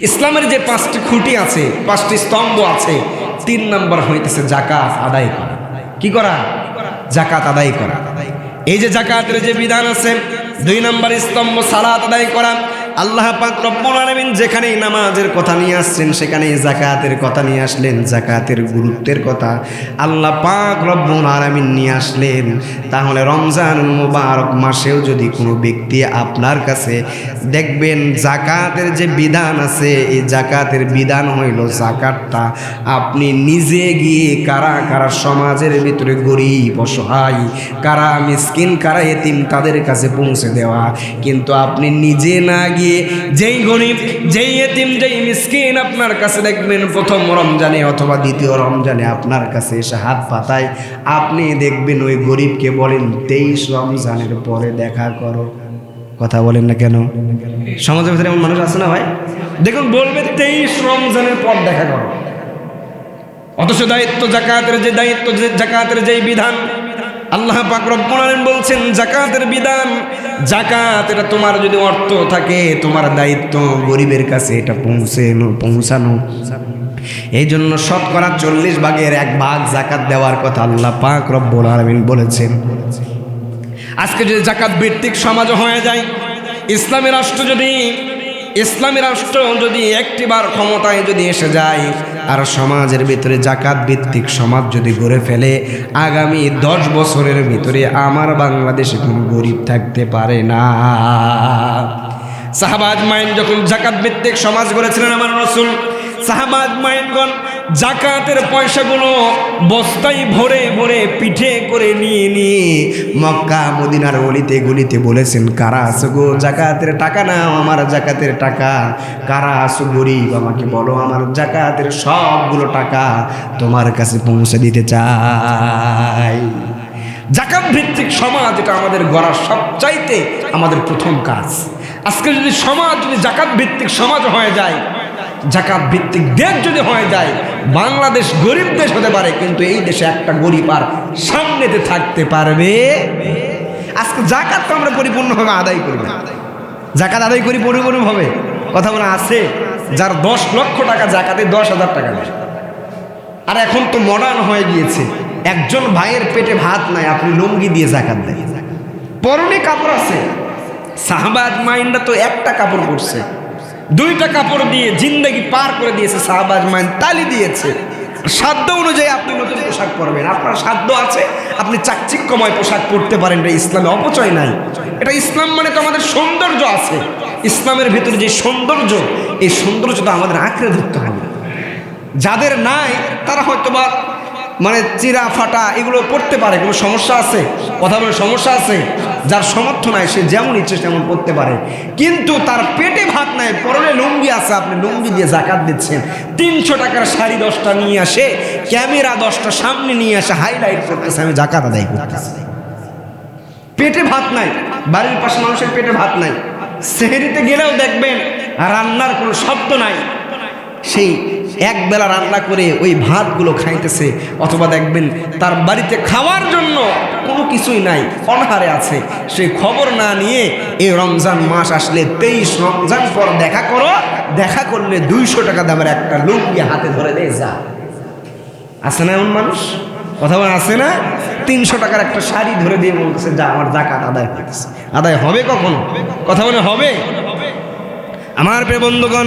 ইসলামের যে পাঁচটি খুঁটি আছে, পাঁচটি স্তম্ভ আছে, তিন নম্বর হইতেছে জাকাত আদায় করা। কি করা? জাকাত আদায় করা। এই যে জাকাতের যে বিধান আছে, দুই নম্বর স্তম্ভ সালাত আদায় করা আল্লাহ পাক রব্বুল আলামিন যেখানেই নামাজের কথা নিয়ে আসছেন, সেখানেই জাকাতের কথা নিয়ে আসলেন জাকাতের গুরুত্বের কথা আল্লাহ পাক রব্বুল আলামিন নিয়ে আসলেন। তাহলে রমজান মুবারক মাসেও যদি কোনো ব্যক্তি আপনার কাছে দেখবেন জাকাতের যে বিধান আছে, এই জাকাতের বিধান হইল জাকাতটা আপনি নিজে গিয়ে কারা কারা সমাজের ভিতরে গরিব, অসহায়, কারা মিসকিন, কারা এতিম তাদের কাছে পৌঁছে দেওয়া। কিন্তু আপনি নিজে না গিয়ে যেই গরিব, যেই এতিম, যেই মিসকিন আপনার কাছে দেখবেন প্রথম রমজানে অথবা দ্বিতীয় রমজানে আপনার কাছে এসে হাত পাতায়, আপনি দেখবেন ওই গরিবকে বলেন, তেইশ রমজানের পরে দেখা করো। কথা বলেন না কেন? সমাজের ভিতরে এমন মানুষ আছে না ভাই? দেখুন, বলবে, তেইশ রমজানের পর দেখা করো। অথচ দায়িত্ব জাকাতের যে দায়িত্ব জাকাতের যেই বিধান আল্লাহ পাক রব্বুল আলামিন বলছেন, জাকাতের বিধান। জাকাত, এটা তোমার যদি অর্থ থাকে, তোমার দায়িত্ব গরিবের কাছে এটা পৌঁছানো পৌঁছানো। এই জন্য শতকরা চল্লিশ ভাগের এক ভাগ জাকাত দেওয়ার কথা আল্লাহ পাক রব্বুল আলামিন বলেছেন। আজকে যদি জাকাত ভিত্তিক সমাজ হয়ে যায়, ইসলামী রাষ্ট্র যদি ইসলামী রাষ্ট্র যদি একটিবার ক্ষমতায় যদি এসে যায়, আর সমাজের ভিতরে জাকাত ভিত্তিক সমাজ যদি গড়ে ফেলে, আগামী দশ বছরের ভিতরে আমার বাংলাদেশে কোনো গরিব থাকতে পারে না। সাহাবাজ মাইন যখন জাকাত ভিত্তিক সমাজ গড়েছিলেন আমার রসুল সাহাবাজ মাইনগণ জাকাতের পয়সাগুলো বস্তায় ভরে ভরে পিঠে করে নিয়ে নিয়ে মক্কা, মদিনার গলিতে গলিতে বলেছেন, কারা আসো গো? জাকাতের টাকা নাও, আমার জাকাতের টাকা। কারা আসো গরিব? আমাকে বলো, আমার জাকাতের সবগুলো টাকা তোমার কাছে পৌঁছে দিতে চাই। জাকাত ভিত্তিক সমাজ এটা আমাদের গড়ার সবচাইতে আমাদের প্রথম কাজ। আজকে যদি সমাজ, যদি জাকাত ভিত্তিক সমাজ হয়ে যায় জাকাত ভিত্তিক দেশ যদি হয়ে যায়, বাংলাদেশ গরিব দেশ হতে পারে, কিন্তু এই দেশে একটা গরিব আর সামনেতে থাকতে পারবে। আজকে জাকাত তো আমরা পরিপূর্ণভাবে আদায় করি না জাকাত আদায় করি পরিপূর্ণভাবে? কথা বলে আছে। যার দশ লক্ষ টাকা জাকাতে দশ হাজার টাকা দেয় আর এখন তো মডার্ন হয়ে গিয়েছে। একজন ভাইয়ের পেটে ভাত নাই, আপনি লুঙ্গি দিয়ে জাকাত দেন। পরনে কাপড় আছে। সাহাবাজ মাইন্ডা তো একটা কাপড় পরছে। দুইটা কাপড় দিয়ে জিন্দগি পার করে দিয়েছে সাহাবাজ মাইন তালি দিয়েছে। সাধ্য অনুযায়ী আপনি নতুন পোশাক পরবেন। আপনার সাধ্য আছে, আপনি চাকচিক্যময় পোশাক পরতে পারেন, এটা ইসলামে অপচয় নাই। এটা ইসলাম মানে তো আমাদের সৌন্দর্য আছে। ইসলামের ভিতরে যে সৌন্দর্য, এই সৌন্দর্য তো আমাদের আঁকড়ে ধরতে হবে যাদের নাই, তারা হয়তো বা মানে চিরা, ফাটা এগুলো পড়তে পারে, কোনো সমস্যা আছে? কথা বলে সমস্যা আছে? যার সমর্থ নাই, সে যেমন ইচ্ছে তেমন করতে পারে। কিন্তু তার পেটে ভাত নাই, পরনে লুঙ্গি আছে, আপনি লুঙ্গি দিয়ে জাকাত দিচ্ছেন। তিনশো টাকার শাড়ি দশটা নিয়ে আসে, ক্যামেরা দশটা সামনে নিয়ে আসে হাইলাইট করতেছে, আমি জাকাত আদায় করতেছি। পেটে ভাত নাই, বাড়ির পাশে মানুষের পেটে ভাত নাই। সেহেরিতে গেলেও দেখবেন, রান্নার কোনো শব্দ নাই। সেই এক বেলা রান্না করে ওই ভাতগুলো খাইতেছে, অথবা দেখবেন তার বাড়িতে খাওয়ার জন্য কোনো কিছুই নাই, অনাহারে আছে। সে খবর না নিয়ে এই রমজান মাস আসলে তেইশ রমজান পর দেখা করো, দেখা করলে দুইশো টাকা দামের একটা লুঙ্গি হাতে ধরে দেয় যা। আছে না এমন মানুষ? কথা আছে না? তিনশো টাকার একটা শাড়ি ধরে দিয়ে বলতেছে, যা, আমার জাকাত আদায় হয়েছে আদায় হবে কখন? কথা বলে হবে? আমার প্রিয় বন্ধুগণ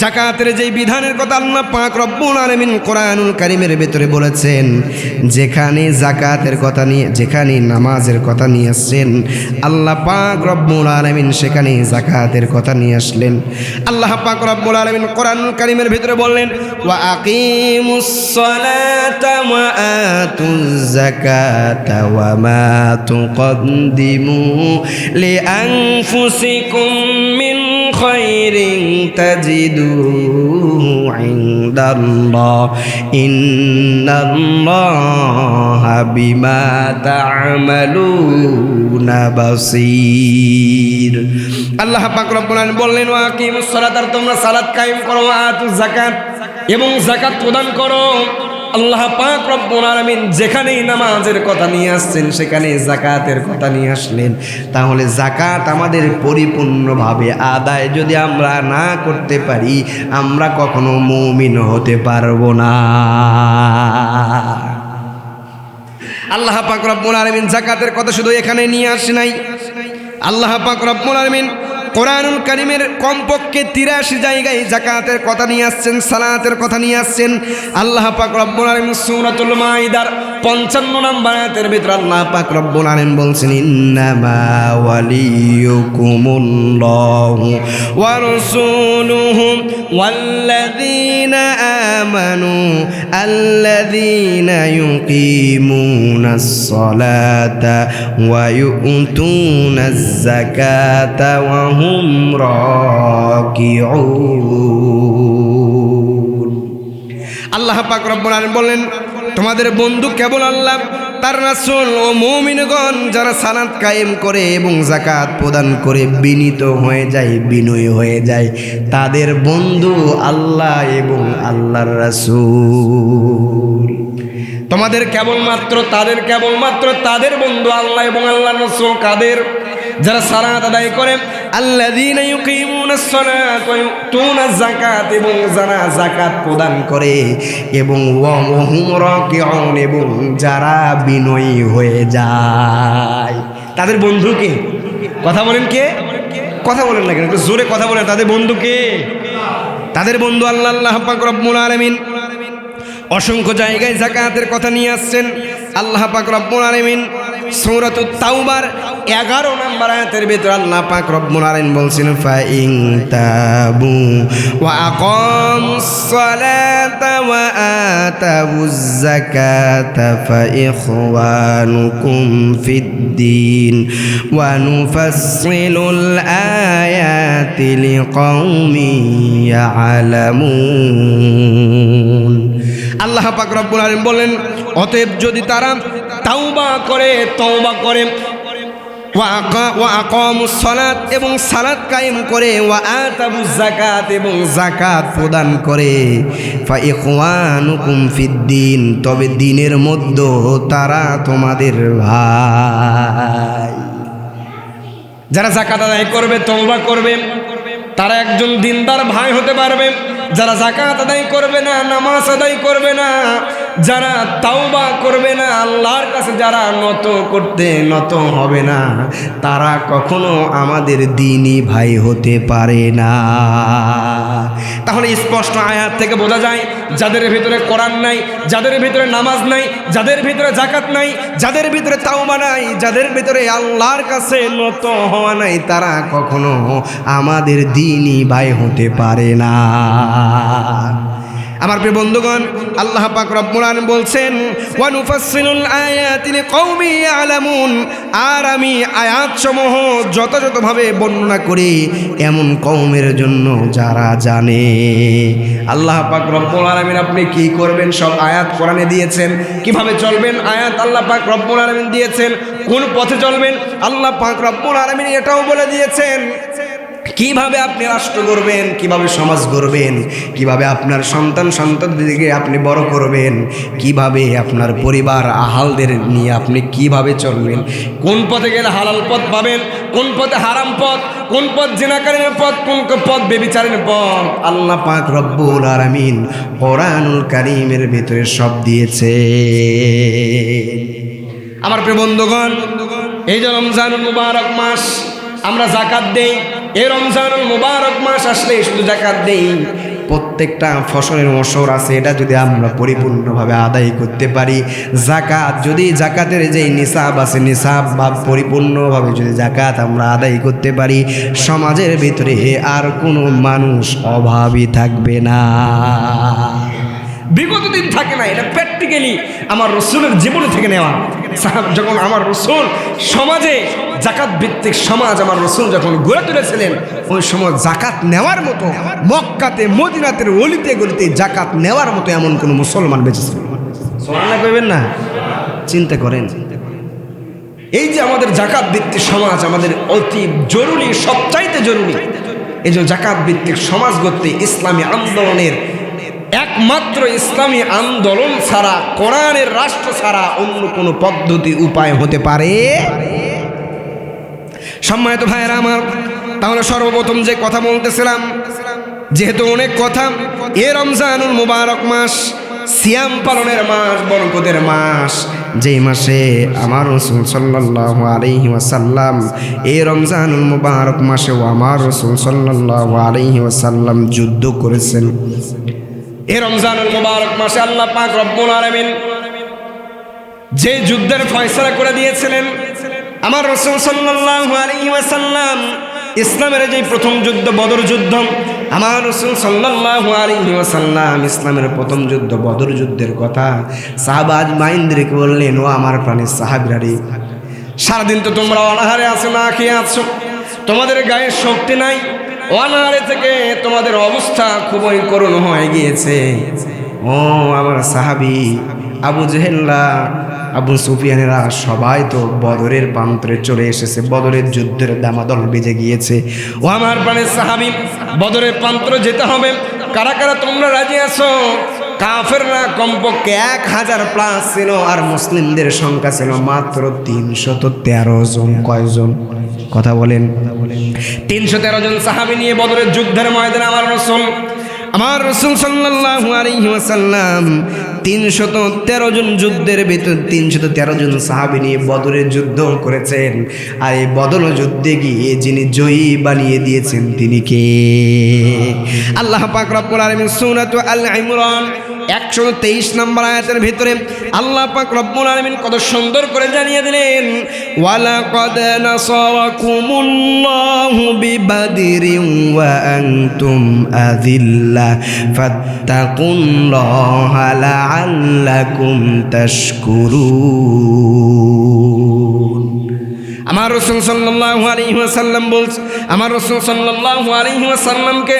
জাকাতের যেই বিধানের কথা আল্লাহ পাক রব্বুল আলামিন কোরআনুল কারিমের ভেতরে বলেছেন, যেখানে জাকাতের কথা নিয়ে যেখানে নামাজের কথা নিয়ে আসছেন, আল্লাহ পাক রব্বুল আলামিন সেখানে জাকাতের কথা নিয়ে আসলেন। আল্লাহ পাক রব্বুল আলামিন কোরআনুল কারিমের ভেতরে বললেন, ওয়া আকিমুস সালাতা ওয়া আতুজ যাকাতা ওয়া মা তুকদ্দিমু লিআনফুসিকুম মিন খাইরিন তাজিদুহু ইনদাল্লাহ ইন্নাল্লাহা বিমা তা'মালুনা বাসীর আল্লাহ পাক রব্বুল আলামিন বললেন, ওয়া আকিমুস সালাত আর তোমরা সালাত কায়েম করো, ওয়া আতুজ যাকাত এবং যাকাত প্রদান করো। আল্লাহ পাক রব্বুল আলামিন যেখানেই নামাজের কথা নিয়ে আসছেন সেখানে জাকাতের কথা নিয়ে আসলেন। তাহলে জাকাত আমাদের পরিপূর্ণভাবে আদায় যদি আমরা না করতে পারি, আমরা কখনো মুমিন হতে পারব না। আল্লাহ পাক রব্বুল আলামিন জাকাতের কথা শুধু এখানে নিয়ে আসে নাই। আল্লাহ পাক রব্বুল আলামিন কোরআনুল করিমের কমপক্ষে তিরাশি জায়গায় জাকাতের কথা নিয়ে আসছেন, সালাতের কথা নিয়ে আসছেন। আল্লাহ পাক রব্বুল আলামিন সূরাতুল মাইদার পঞ্চান্ন নম্বর আয়াতের ভিতরে আল্লাহ পাক রব্বুল আলামিন বলছেন, ইন্নামা ওয়ালিয়ুকুমুল্লাহু ওয়া রাসূলুহু ওয়াল্লাযীনা আমানু আল্লাযীনা ইউকিমুনাস হুম আল্লাহ পাক রব্বুল বলেন তোমাদের বন্ধু কেবল আল্লাহ, তার রাসূল ও মুমিনগণ যারা সালাত কায়েম করে এবং জাকাত প্রদান করে বিনীত হয়ে যায়, বিনয় হয়ে যায়, তাদের বন্ধু আল্লাহ এবং আল্লাহর রাসূল। তোমাদের কেবলমাত্র, তাদের কেবলমাত্র তাদের বন্ধু আল্লাহ এবং আল্লাহ রসুল কাদের? যারা সালাত আদায় করে, আল্লাযীনা ইউকিমুনাস সালাত ওয়া ইউতুনাজ যাকাত এবং যারা যাকাত প্রদান করে, এবং ওয়া হুম রাকিউন এবং যারা বিনয়ী হয়ে যায়। তাদের বন্ধু কে? কথা বলেন কে? কথা বলেন না কেন? একটু জোরে কথা বলেন। তাদের বন্ধু কে? তাদের বন্ধু আল্লাহ আল্লাহ পাক রব্বুল আলামিন। অসংখ্য জায়গায় জাকাতের কথা নিয়ে আসছেন। আল্লাহ পাক রব্বুল আলামিন সূরাতুত তাওবার 11 নম্বর আয়াতের ভিতর আল্লাহ পাক রব্বুল আলামিন বলছেন ফা ইন তাবু ওয়া আকামুস সালাতা ওয়া আতাবুজ যাকাতা ফা ইখওয়ানুকুম ফিদ দ্বীন ওয়া নুফাসসিলুল আয়াতি লিকাউমিন ইয়ালামুন। আল্লাহ পাক রব্বুল বলেন, অতএব যদি তারা তাওবা করে, তওবা করে। ওয়া এবং সালাত কায়েম করে, ওয়া আতাবুজ যাকাত এবং যাকাত প্রদান করে। ফিদ্দিন তবে দিনের মধ্যে তারা তোমাদের ভাই। যারা জাকাত আদায় করবে, তওবা করবে, তারা একজন দিনদার ভাই হতে পারবে। যারা জাকাত আদায় করবে না, নামাজ আদায় করবে না, যারা তাওবা করবে না, আল্লাহর কাছে যারা নত করতে নত হবে না, তারা কখনো আমাদের দিনই ভাই হতে পারে না। তাহলে স্পষ্ট আয়াত থেকে বোঝা যায়, যাদের ভিতরে কোরআন নাই, যাদের ভিতরে নামাজ নাই, যাদের ভিতরে জাকাত নাই, যাদের ভিতরে তাওবা নাই, যাদের ভিতরে আল্লাহর কাছে নত হওয়া নাই, তারা কখনো আমাদের দিনই ভাই হতে পারে না। আমার প্রিয় বন্ধুগণ, আল্লাহ পাক রব্বুল আলামিন বলছেন ওয়া নুফাসসিলুল আয়াতি লিকাউমি ইয়ালামুন আর আমি আয়াতসমূহ যথাযথভাবে বর্ণনা করি এমন কওমের জন্য যারা জানে। আল্লাহ পাক রব্বুল আলামিন আপনি কি করবেন? সব আয়াত কোরআনে দিয়েছেন। কীভাবে চলবেন? আয়াত আল্লাহ পাক রব্বুল আলামিন দিয়েছেন। কোন পথে চলবেন? আল্লাহ পাক রব্বুল আলামিন এটাও বলে দিয়েছেন। কীভাবে আপনি রাষ্ট্র করবেন কীভাবে সমাজ গড়বেন, কীভাবে আপনার সন্তান সন্তানদেরকে আপনি বড় করবেন, কীভাবে আপনার পরিবার আহালদের নিয়ে আপনি কীভাবে চলবেন, কোন পথে গেলে হালাল পথ পাবেন, কোন পথে হারাম পথ, কোন পথ জেনাকারের পথ, কোন পথ বেবিচারের পথ? আল্লাহ পাক রব্বুল আলামিন কোরআনুল কারীমের ভিতরে সব দিয়েছে। আমার প্রিয় বন্ধুগণ, এই যে রমজানুল মুবারক মাস, আমরা জাকাত দেই এই রমজানুল মুবারক মাস আসলে শুধু জাকাত দেই। প্রত্যেকটা ফসলের মশর আছে এটা যদি আমরা পরিপূর্ণভাবে আদায় করতে পারি জাকাত যদি জাকাতের যেই নিসাব আছে নিসাব বা পরিপূর্ণভাবে যদি জাকাত আমরা আদায় করতে পারি সমাজের ভিতরে আর কোনো মানুষ অভাবী থাকবে না। বিগত দিন থাকে না এটা প্র্যাকটিক্যালি আমার রসুলের জীবনে থেকে নেওয়া। যখন আমার রসুল সমাজে জাকাত ভিত্তিক সমাজ আমার রসুল যখন গড়ে তুলেছিলেন, ওই সময় জাকাত নেওয়ার মতো মক্কাতে মদিনাতের অলিতে, গলিতে জাকাত নেওয়ার মতো এমন কোনো মুসলমান বেঁচে ছিল। সোনানা করবেন না? চিন্তা করেন। এই যে আমাদের জাকাত ভিত্তিক সমাজ আমাদের অতি জরুরি, সবচাইতে জরুরি, এই জন্য জাকাত ভিত্তিক সমাজ গড়তে ইসলামী আন্দোলনের একমাত্র ইসলামী আন্দোলন ছাড়া, কোরআনের রাষ্ট্র ছাড়া অন্য কোনো পদ্ধতি, উপায় হতে পারে? সম্মানিত ভাইয়েরা আমার, তাহলে সর্বপ্রথম যে কথা বলতেছিলাম, যেহেতু অনেক কথা, এ রমজানুল মুবারক মাস, সিয়াম পালনের মাস, বরকতের মাস, যেই মাসে আমার রসুল সাল্লাহ আলহি ওয়াসাল্লাম, এই রমজানুল মুবারক মাসেও আমার রসুল সাল্লাহ আলহি ওয়াসাল্লাম যুদ্ধ করেছেন। এ রমজানুল মুবারক মাসে আল্লাহ পাক রব্বুল আলামিন যে যুদ্ধের ফয়সলা করে দিয়েছিলেন, আমার রসুল সাল্লাল্লাহু আলাইহি ওয়াসাল্লাম ইসলামের যে প্রথম যুদ্ধ, বদর যুদ্ধ, আমার রসুল সাল্লাল্লাহু আলাইহি ওয়াসাল্লাম ইসলামের প্রথম যুদ্ধ, বদর যুদ্ধের কথা সাহাবাজ মাইন্দ্রিকে বললেন, ও আমার প্রাণের সাহাবিরারি সারাদিন তো তোমরা অনাহারে আছো, না খেয়ে আছো, তোমাদের গায়ে শক্তি নাই অনাহারে থেকে তোমাদের অবস্থা খুবই করুণ হয়ে গিয়েছে। ও আমার সাহাবি, আবু জেহেল্লা, আবু সুফিয়ানেরা সবাই তো বদরের প্রান্তরে চলে এসেছে, বদরের যুদ্ধের দামাদল বেজে গিয়েছে। ও আমার প্রাণের সাহাবি, বদরের প্রান্তরে যেতে হবে। কারা কারা তোমরা রাজি আছো? কাফেররা কমপক্ষে এক হাজার প্লাস ছিল আর মুসলিমদের সংখ্যা ছিল মাত্র তিনশত তেরো জন। কয়জন? কথা বলেন। তিনশো তেরো জন সাহাবি নিয়ে বদরের যুদ্ধের ময়দানে আমার রসুল আমার রসুল সাল্লাল্লাহু আলাইহি ওয়াসাল্লাম তিনশত তেরো জন যুদ্ধের ভিতর তিনশত তেরো জন সাহাবি নিয়ে বদরের যুদ্ধ করেছেন। আর এই বদর যুদ্ধে গিয়ে যিনি জয়ী বানিয়ে দিয়েছেন তিনি কে? আল্লাহ পাক রব্বুল আলামিন সূরাত আল ইমরান একশো তেইশ নম্বর আয়াতের ভিতরে আল্লাহ পাক রব্বুল আলামিন কত সুন্দর করে জানিয়ে দিলেন, ওয়ালাকাদ নাসারাকুমুল্লাহু বিবাদরিন ওয়া আনতুম আযিল্লা ফাত্তাকুল্লাহা লাআল্লাকুম তাশকুরুন। আমার রসুল সাল্লাল্লাহু আলাইহি ওয়াসাল্লাম বলছে, আমার রসুল সাল্লাল্লাহু আলাইহি ওয়াসাল্লামকে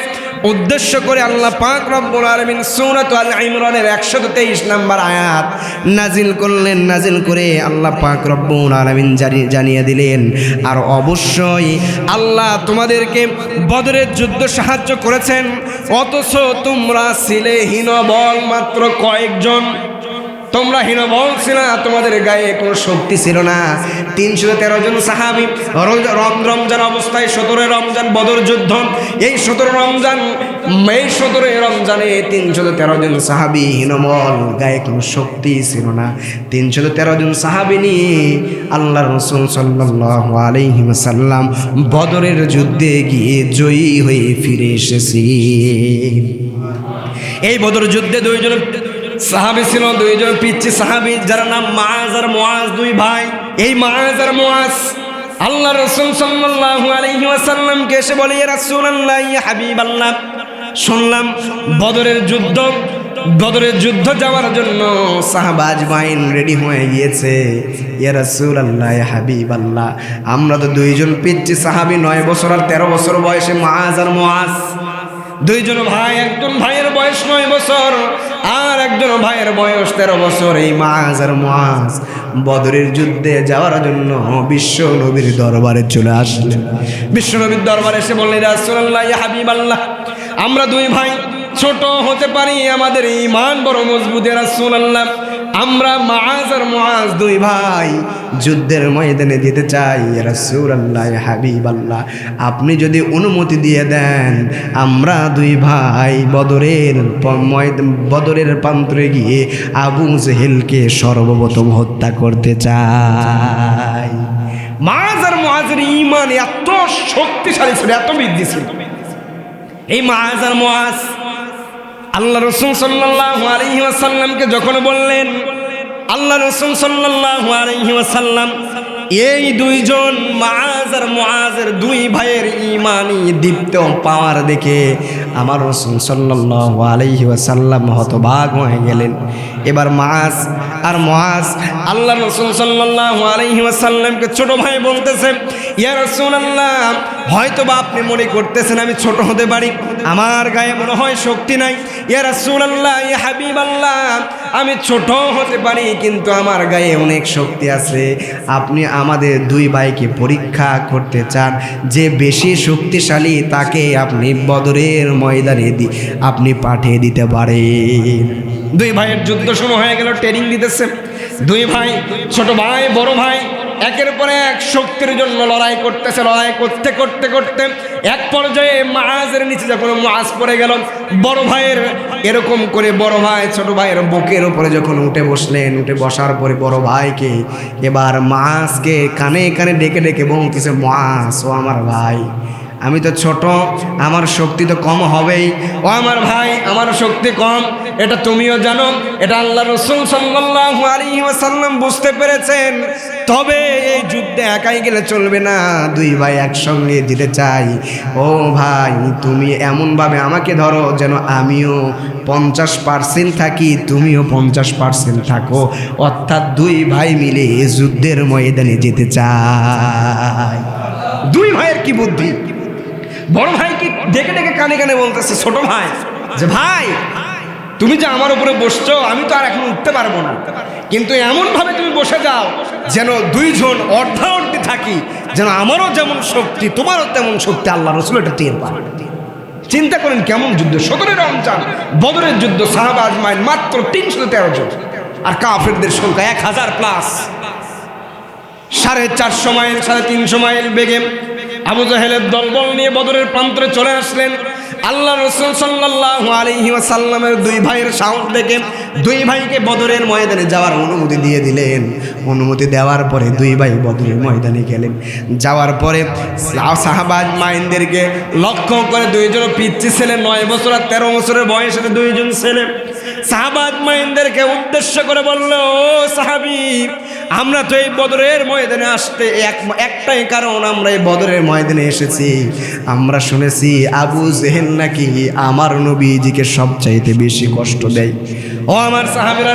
উদ্দেশ্য করে আল্লাহ পাক রব্বুল আলামিন সৌরত আল ইমরানের 123 নাম্বার আয়াত নাজিল করলেন নাজিল করে আল্লাহ পাক রব্বুল আলামিন জানিয়ে দিলেন। আর অবশ্যই আল্লাহ তোমাদেরকে বদরের যুদ্ধ সাহায্য করেছেন, অথচ তোমরা ছিলে হীনবল মাত্র কয়েকজন। তোমরা হীনবল ছিল না, তোমাদের গায়ে কোনো শক্তি ছিল না। তিনশো তেরো জন সাহাবি রমজান অবস্থায় সতেরো রমজান বদর যুদ্ধ। এই সতেরো রমজান, এই সতেরো রমজানে তিনশো তেরো জন সাহাবি হীনবল গায়ে কোনো শক্তি ছিল না। তিনশো তেরো জন সাহাবি নিয়ে আল্লাহ রসুল সাল্লাহ আলহিম সাল্লাম বদরের যুদ্ধে গিয়ে জয়ী হয়ে ফিরে এসেছি। এই বদর যুদ্ধে দুইজন সাহাবি ছিল দুইজন পিচ্ছি সাহাবি, যার নাম মাজ আর মোয়াজ দুই ভাই। এই মাজ আর মোয়াজ আল্লাহ রসুল সাল্লাল্লাহু আলাইহি ওয়াসাল্লামকে এসে বলে, ইয়া রাসূলুল্লাহ হাবিব আল্লাহ শুনলাম, বদরের যুদ্ধ বদরের যুদ্ধ যাওয়ার জন্য সাহাবাজ বাইন রেডি হয়ে গিয়েছে। ইয়া রাসূলুল্লাহ হাবিব আল্লাহ আমরা তো দুইজন পিচ্ছি সাহাবি, নয় বছর আর তেরো বছর বয়সে মাজ আর মোয়াজ দুইজন ভাই, একজন ভাইয়ের বয়স নয় বছর। আর একজন ভাইয়ের বয়স তেরো বছর, এই মাজ আর মাজ বদরের যুদ্ধে যাওয়ার জন্য বিশ্ব নবীর দরবারে চলে আসলেন। বিশ্ব নবীর দরবারে এসে বললেন রাসুল্লাহ হাবিব আল্লাহ আমরা দুই ভাই ছোট হতে পারি, আমাদের ইমান বড় মজবুত রাসূলুল্লাহ। আমরা মাজ আর মুআজ দুই ভাই যুদ্ধের ময়দানে যেতে চাই। রাসুল আল্লাহ হাবিব আল্লাহ আপনি যদি অনুমতি দিয়ে দেন, আমরা দুই ভাই বদরের বদরের প্রান্তরে গিয়ে আবু জেহেলকে সর্বপ্রথম হত্যা করতে চাই। মাজ আর মুআজের ইমান এত শক্তিশালী ছিল, এত বৃদ্ধি ছিল। এই মাজ আর মুআজ আল্লাহ রসুল সাল্লাল্লাহু আলাইহি ওয়াসাল্লামকে যখন বললেন, আল্লাহ রসুল সাল্লাল্লাহু আলাইহি ওয়াসাল্লাম, এই দুইজন মাজ আর মুআজের দুই ভাইয়ের ইমানি দীপ্ত পাওয়ার দেখে আমার রসুল সাল্লাল্লাহু আলাইহি ওয়াসাল্লাম হতবাক হয়ে গেলেন। এবার মাস আর মুআজ আল্লাহ রসুল সাল্লাল্লাহু আলাইহি ওয়াসাল্লামকে ছোট ভাই বলতেছে, ইয়া রাসূলুল্লাহ হয়তো বা আপনি মনে করতেছেন আমি ছোট হতে পারি। আমার গায়ে মনে হয় শক্তি নাই। ইয়া রাসূলুল্লাহ, ইয়া হাবিবাল্লাহ, আমি ছোট হতে পারি, কিন্তু আমার গায়ে অনেক শক্তি আছে। আপনি আমাদের দুই ভাইকে পরীক্ষা করতে চান। যে বেশি শক্তিশালী, তাকে আপনি বদরের ময়দানে দি, আপনি পাঠিয়ে দিতে পারেন। দুই ভাইয়ের যুদ্ধ শুরু হয়ে গেল, ট্রেনিং দিতেছে। দুই ভাই, ছোট ভাই, বড় ভাই একের পরে এক শক্তির জন্য লড়াই করতেছে, লড়াই করতে করতে করতে। এক পর্যায়ে মাঝের নিচে যখন মাছ পড়ে গেল, বড় ভাইয়ের এরকম করে বড় ভাই, ছোট ভাইয়ের বুকের উপরে যখন উঠে বসলেন, উঠে বসার পরে বড় ভাইকে এবার মাছকে কানে কানে ডেকে ডেকে বলতেছে মাছ ও আমার ভাই। আমি তো ছোট, আমার শক্তি তো কম হবেই। ও আমার ভাই, আমার শক্তি কম। এটা তুমিও জানো, এটা আল্লাহ রসুল ওয়াসাল্লাম বুঝতে পেরেছেন। তবে এই যুদ্ধে একাই গেলে চলবে না, দুই ভাই একসঙ্গে যেতে চাই। ও ভাই, তুমি এমনভাবে আমাকে ধরো যেন আমিও পঞ্চাশ পার্সেন্ট থাকি, তুমিও পঞ্চাশ পার্সেন্ট থাকো। অর্থাৎ দুই ভাই মিলে যুদ্ধের ময়দানে যেতে চাই। দুই ভাইয়ের কি বুদ্ধি? বড় ভাই কি ডেকে ডেকে কানে কানে বলতেছে, ছোট ভাই? যে ভাই, তুমি যে আমার উপরে বসছো, আমি তো আর এখন উঠতে পারব না। কিন্তু এমন ভাবে তুমি বসে যাও, যেন দুইজন অর্ধাঅর্ধি থাকি, যেন আমারও যেমন শক্তি, তোমারও তেমন শক্তি আল্লাহ রসুল এটা টের পাবে চিন্তা করেন কেমন যুদ্ধ? সতেরো রমজান, বদরের যুদ্ধ সাহাবাজ মাইল মাত্র তিনশো তেরো জন। আর কাফেরদের সংখ্যা এক হাজার প্লাস সাড়ে চারশো মাইল, সাড়ে তিনশো মাইল বেগে আবু জাহেলের দলবল নিয়ে বদরের প্রান্তরে চলে আসলেন। আল্লাহ রসুল সাল্লাহ আলহি সাল্লামের দুই ভাইয়ের সাহস দেখে দুই ভাইকে বদরের ময়দানে যাওয়ার অনুমতি দিয়ে দিলেন। অনুমতি দেওয়ার পরে দুই ভাই বদরের ময়দানে গেলেন। যাওয়ার পরে সাহাবাজ মাইনদেরকে লক্ষ্য করে দুইজন পিচ্ছি ছেলে, নয় বছর আর তেরো বছরের বয়সে দুইজন ছেলে। সাহাবাজ মাইনদেরকে উদ্দেশ্য করে বলল, ও সাহাবি, আমরা তো এই বদরের ময়দানে আসতে এক একটাই কারণ, আমরা এই বদরের ময়দানে এসেছি। আমরা শুনেছি আবু জেহেল নাকি আমার নবীজিকে সবচাইতে বেশি কষ্ট দেয়। ও আমার সাহাবিরা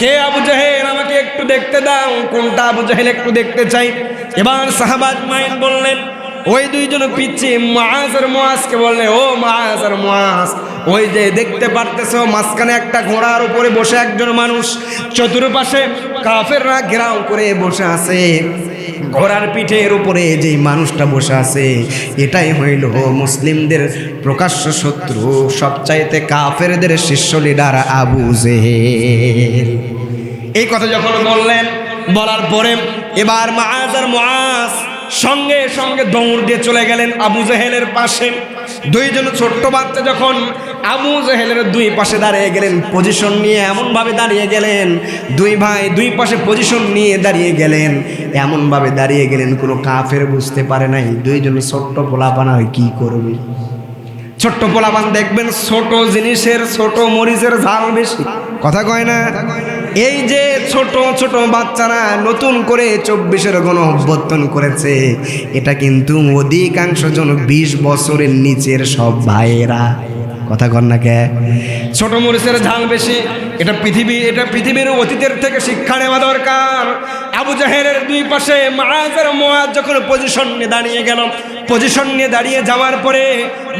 কে আবু জাহেল? আমাকে একটু দেখতে দাও, কোনটা আবু জাহেল একটু দেখতে চাই। এবার সাহাবাজ মাইন বললেন, ওই দুইজন পিচ্ছি মাছ আর মাছকে বললে, ও মাছ আর মাছ ওই যে দেখতে পারতেছো, মাঝখানে একটা ঘোড়ার উপরে বসে একজন মানুষ, চতুর্পাশে কাফেররা ঘেরাও করে বসে আছে। ঘোড়ার পিঠের উপরে যেই মানুষটা বসে আছে, এটাই হইল মুসলিমদের প্রকাশ্য শত্রু, সবচাইতে কাফেরদের শীর্ষ লিডার আবু জেহেল। এই কথা যখন বললেন, বলার পরে এবার মাছ আর মাছ সঙ্গে সঙ্গে দৌড় দিয়ে চলে গেলেন আবু জাহেলের পাশে। দুইজন ছোট্ট বাচ্চা যখন আবু জাহেলের দুই পাশে দাঁড়িয়ে গেলেন পজিশন নিয়ে এমনভাবে দাঁড়িয়ে গেলেন, দুই ভাই দুই পাশে পজিশন নিয়ে দাঁড়িয়ে গেলেন, এমনভাবে দাঁড়িয়ে গেলেন, কোনো কাফের বুঝতে পারে নাই, দুইজন ছোট্ট পোলাপানা হয়, কী করবে? ছোট্ট পোলাপান দেখবেন, ছোট জিনিসের, ছোট মরিচের ঝাল বেশি। কথা কয় না? এই যে ছোট ছোট বাচ্চারা নতুন করে চব্বিশের গণ অভ্যর্থন করেছে, এটা কিন্তু অধিকাংশ জন বিশ বছরের নিচের সব ভাইয়েরা। কথা কর না কে? ছোট মরিচের ঝাল বেশি। এটা পৃথিবী, এটা পৃথিবীর অতীতের থেকে শিক্ষা নেওয়া দরকার। আবু জাহের দুই পাশে মাহাজের মোয়াজ যখন পজিশন নিয়ে দাঁড়িয়ে গেল পজিশন নিয়ে দাঁড়িয়ে যাওয়ার পরে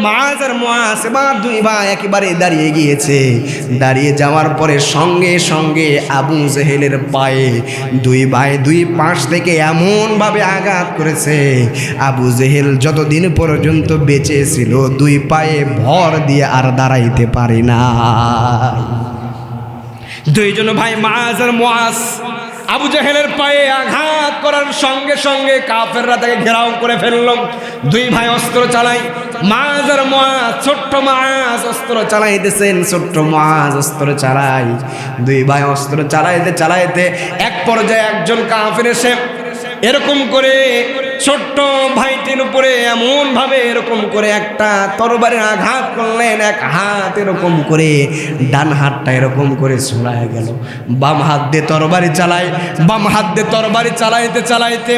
মাছ আর মাছ এবার দুই ভাই একেবারে দাঁড়িয়ে গিয়েছে। দাঁড়িয়ে যাওয়ার পরে সঙ্গে সঙ্গে আবু জেহেলের পায়ে দুই ভাই দুই পাশ থেকে এমনভাবে আঘাত করেছে। আবু জেহেল যতদিন পর্যন্ত বেঁচে ছিল, দুই পায়ে ভর দিয়ে আর দাঁড়াইতে পারি না দুইজন ভাই মাছ আর মাছ আবু জাহেলের পায়ে আঘাত করার সঙ্গে সঙ্গে কাফেররা তাকে ঘেরাও করে ফেলল। দুই ভাই অস্ত্র চালাই মাছ আর মাছ ছোট্ট মাছ অস্ত্র চালাইতেছেন, ছোট্ট মাছ অস্ত্র চালাই। দুই ভাই অস্ত্র চালাইতে চালাইতে এক পর্যায়ে একজন কাফের এসে এরকম করে ছোট্ট ভাইটির উপরে এমন ভাবে এরকম করে একটা তরবারের আঘাত করলেন, এক হাত এরকম করে, ডান হাতটা এরকম করে ছোড়ায় গেল। বাম হাত দিয়ে তরবারি চালায়, বাম হাত দিয়ে তরবারি চালাইতে চালাইতে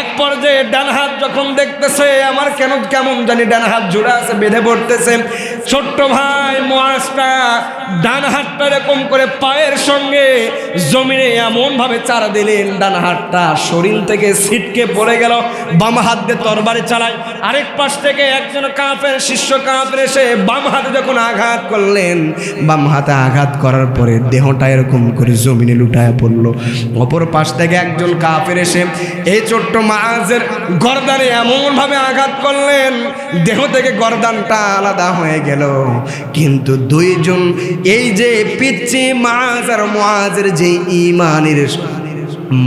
এক পর্যায়ে ডান হাত যখন দেখতেছে, আমার কেন কেমন জানি ডান হাত জোড়া আছে, বেঁধে পড়তেছে। ছোট্ট ভাই মহাসটা ডান হাতটা এরকম করে পায়ের সঙ্গে জমিনে এমন ভাবে চারা দিলেন, ডান হাতটা শরীর থেকে ছিটকে পড়ে গেল, বাম হাত দিয়ে তরবারি চালায়। আরেক পাশ থেকে একজন কাপের শিষ্য কাপের এসে বাম হাতে যখন আঘাত করলেন, বাম হাতে আঘাত করার পরে দেহটা এরকম করে জমিনে লুটায় পড়ল। অপর পাশ থেকে একজন কাপের এসে এই ছোট্ট মাঝের গরদানে এমনভাবে আঘাত করলেন, দেহ থেকে গরদানটা আলাদা হয়ে গেল। গেল। কিন্তু দুইজন এই যে পিচ্ছি মাছ আর মাঝের যে ইমানের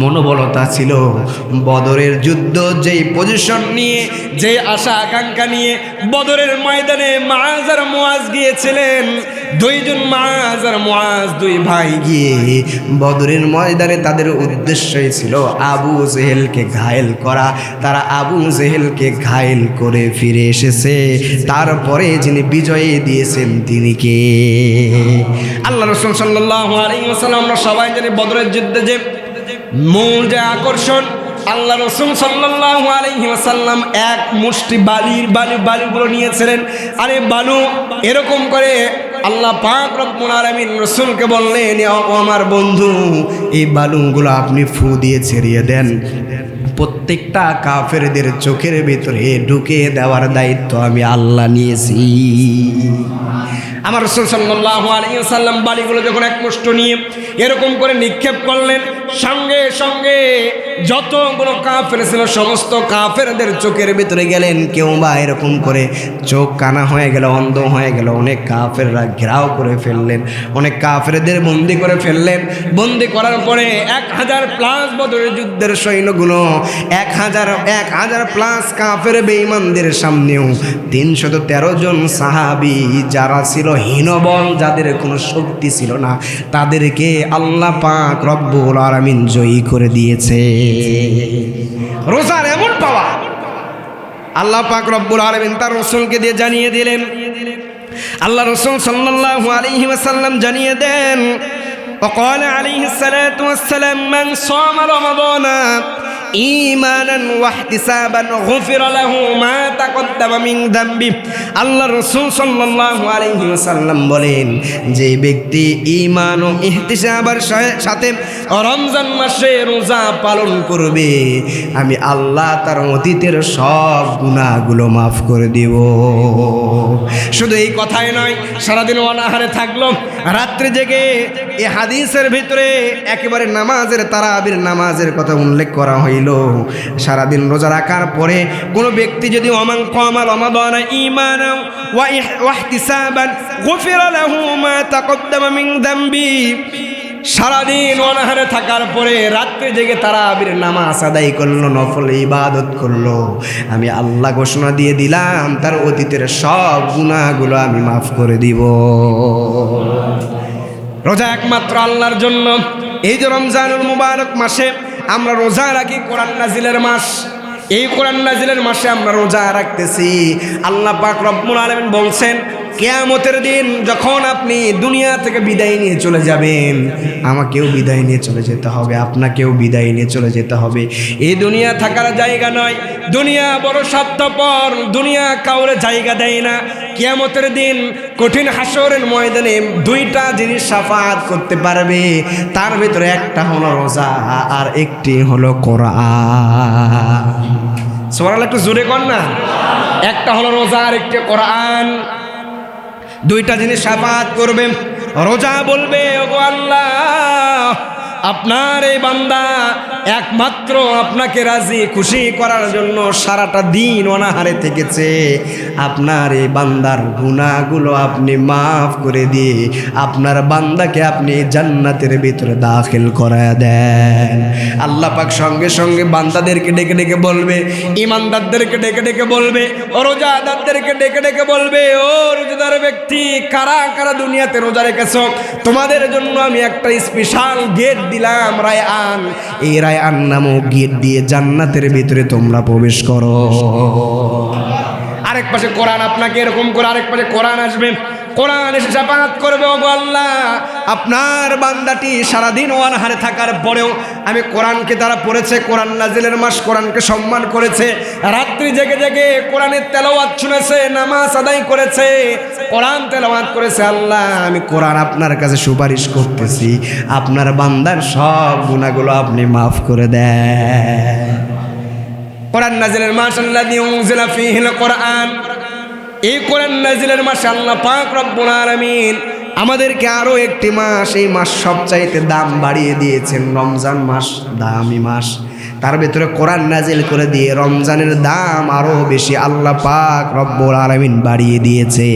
মনোবলতা ছিল। বদরের যুদ্ধ যেই পজিশন নিয়ে যে আশা আকাঙ্ক্ষা নিয়ে বদরের ময়দানে মাছ আর মোয়াজ গিয়েছিলেন, দুইজন মাছ আর মোয়াজ দুই ভাই গিয়ে বদরের ময়দানে তাদের উদ্দেশ্যই ছিল আবু জেহেলকে ঘায়েল করা। তারা আবু জেহেলকে ঘায়েল করে ফিরে এসেছে। তারপরে যিনি বিজয়ী দিয়েছেন তিনি কে? আল্লাহ রসুল সাল্লাহ আলাইসাল্লাম আমরা সবাই জানি বদরের যুদ্ধে যে মূল যে আকর্ষণ। আল্লাহ রসুল সাল্লাহ আলহিহাসাল্লাম এক মুষ্টি বালির বালি বালিগুলো নিয়েছিলেন। আরে বালু এরকম করে আল্লাহ পাক রব্বুল আলামিন রসুলকে বললেন আমার বন্ধু, এই বালুগুলো আপনি ফু দিয়ে ছেড়িয়ে দেন। প্রত্যেকটা কাফেরদের চোখের ভিতরে ঢুকে দেওয়ার দায়িত্ব আমি আল্লাহ নিয়েছি। আমার রসুল সাল্লাহ আলিয়াল্লাম বাড়িগুলো যখন একমুষ্ট নিয়ে এরকম করে নিক্ষেপ করলেন সঙ্গে সঙ্গে যতগুলো কাফের ছিল, সমস্ত কাফেরদের চোখের ভিতরে গেলেন কেউ বা এরকম করে। চোখ কানা হয়ে গেল, অন্ধ হয়ে গেল, অনেক কাফেররা ঘেরাও করে ফেললেন, অনেক কাফেরদের বন্দি করে ফেললেন। বন্দি করার পরে এক হাজার প্লাস বদরের যুদ্ধের সৈন্যগুলো, এক হাজার এক হাজার প্লাস কাফের বেঈমানদের সামনেও তিনশত তেরো জন সাহাবি যারা ছিল হীনবল, যাদের কোনো শক্তি ছিল না, তাদেরকে আল্লাহ পাক রব্বুল আলামিন জয়ী করে দিয়েছে। রোজার এমন পাওয়া আল্লাহ পাক রব্বুল আলামিন তার রসুলকে দিয়ে জানিয়ে দিলেন আল্লাহ রসুল সাল্লাল্লাহু আলাইহি ওয়াসাল্লাম জানিয়ে দেন وقال عليه الصلاة والسلام من صام رمضان ইমানান ওয়াহতিসাবান গুফির লাহু মা তাকদ্দামা মিন যামবি আল্লাহ রাসূল সাল্লাল্লাহু আলাইহি ওয়াসাল্লাম বলেন, যে ব্যক্তি ইমান ও ইহতিসাবার সাথে রমজান মাসে রোজা পালন করবে, আমি আল্লাহ তার অতীতের সব গুনাহগুলো মাফ করে দেব। শুধু এই কথাই নয়, সারাদিন অনাহারে থাকল, রাত্রি জেগে এই হাদিসের ভিতরে একেবারে নামাজের তারাবির নামাজের কথা উল্লেখ করা হয় সারাদিন রোজা রাখার পরে কোনো ব্যক্তি যদি অমাং কমাল অমাদানা ইমান মিন সারাদিন অনাহারে থাকার পরে রাত্রে জেগে তারা আবির নামাজ আদায় করল, নফল ইবাদত করল। আমি আল্লাহ ঘোষণা দিয়ে দিলাম, তার অতীতের সব গুণাগুলো আমি মাফ করে দিব। রোজা একমাত্র আল্লাহর জন্য। এই যে রমজানুল মুবারক মাসে আমরা রোজা রাখি কোরআন নাজিলের মাস। এই কোরআন নাজিলের মাসে আমরা রোজা রাখতেছি। আল্লাহ পাক রব্বুল আলামিন বলছেন কেয়ামতের দিন যখন আপনি দুনিয়া থেকে বিদায় নিয়ে চলে যাবেন, আমাকেও বিদায় নিয়ে চলে যেতে হবে, আপনাকেও বিদায় নিয়ে চলে যেতে হবে। এই দুনিয়া থাকার জায়গা নয়, দুনিয়া বড় স্বার্থপর, দুনিয়া কাউরে জায়গা দেয় না। কিয়ামতের দিন কঠিন হাসরের ময়দানে দুইটা জিনিস সাফাত করতে পারবে, তার ভিতরে একটা হলো রোজা আর একটি হলো কোরআন। সোরাল একটু জোরে কর না? একটা হলো রোজা আর একটি কোরআন। দুইটা জিনিস সাফাত করবে। রোজা বলবে ওগো আল্লাহ আপনার এই বান্দা একমাত্র আপনাকে রাজি, খুশি করার জন্য সারাটা দিন অনাহারে থেকেছে। আপনার এই বান্দার গুণাগুলো আপনি মাফ করে দিয়ে আপনার বান্দাকে আপনি জান্নাতের ভিতরে দাখিল করে দেন। আল্লাহ পাক সঙ্গে সঙ্গে বান্দাদেরকে ডেকে ডেকে বলবে, ইমানদারদেরকে ডেকে ডেকে বলবে, রোজাদারদেরকে ডেকে ডেকে বলবে, ও রোজাদার ব্যক্তি, কারা কারা দুনিয়াতে রোজা রেখেছ? তোমাদের জন্য আমি একটা স্পেশাল গেট দিলাম রায় আন এই রায় আন নামক গেট দিয়ে জান্নাতের ভিতরে তোমরা প্রবেশ করো। আরেক পাশে কোরআন, আপনাকে এরকম করে আরেক পাশে কোরআন আসবে। কোরআন এসে জাপাত করবে ও আল্লাহ। আপনার বান্দাটি সারাদিন ওয়ানহারে থাকার পরেও আমি কোরআনকে তারা পড়েছে, কোরআন নাজিলের মাস কোরআনকে সম্মান করেছে, রাত্রি জেগে জেগে কোরআনের তেলাওয়াত শুনেছে, নামাজ আদায় করেছে, কোরআন তেলাওয়াত করেছে। আল্লাহ, আমি কোরআন আপনার কাছে সুপারিশ করতেছি। আপনার বান্দার সব গুণাগুলো আপনি মাফ করে দেন। নাজিলের মাস আল্লাহ কোরআন। এই কোরআন নাজিলের মাসে আল্লাহ পাক রব্বুল আলামিন আমাদেরকে আরও একটি মাস, এই মাস সবচাইতে দাম বাড়িয়ে দিয়েছেন রমজান মাস, দামি মাস। তার ভেতরে কোরআন নাজিল করে দিয়ে রমজানের দাম আরও বেশি আল্লাহ পাক রব্বুল আলমিন বাড়িয়ে দিয়েছে।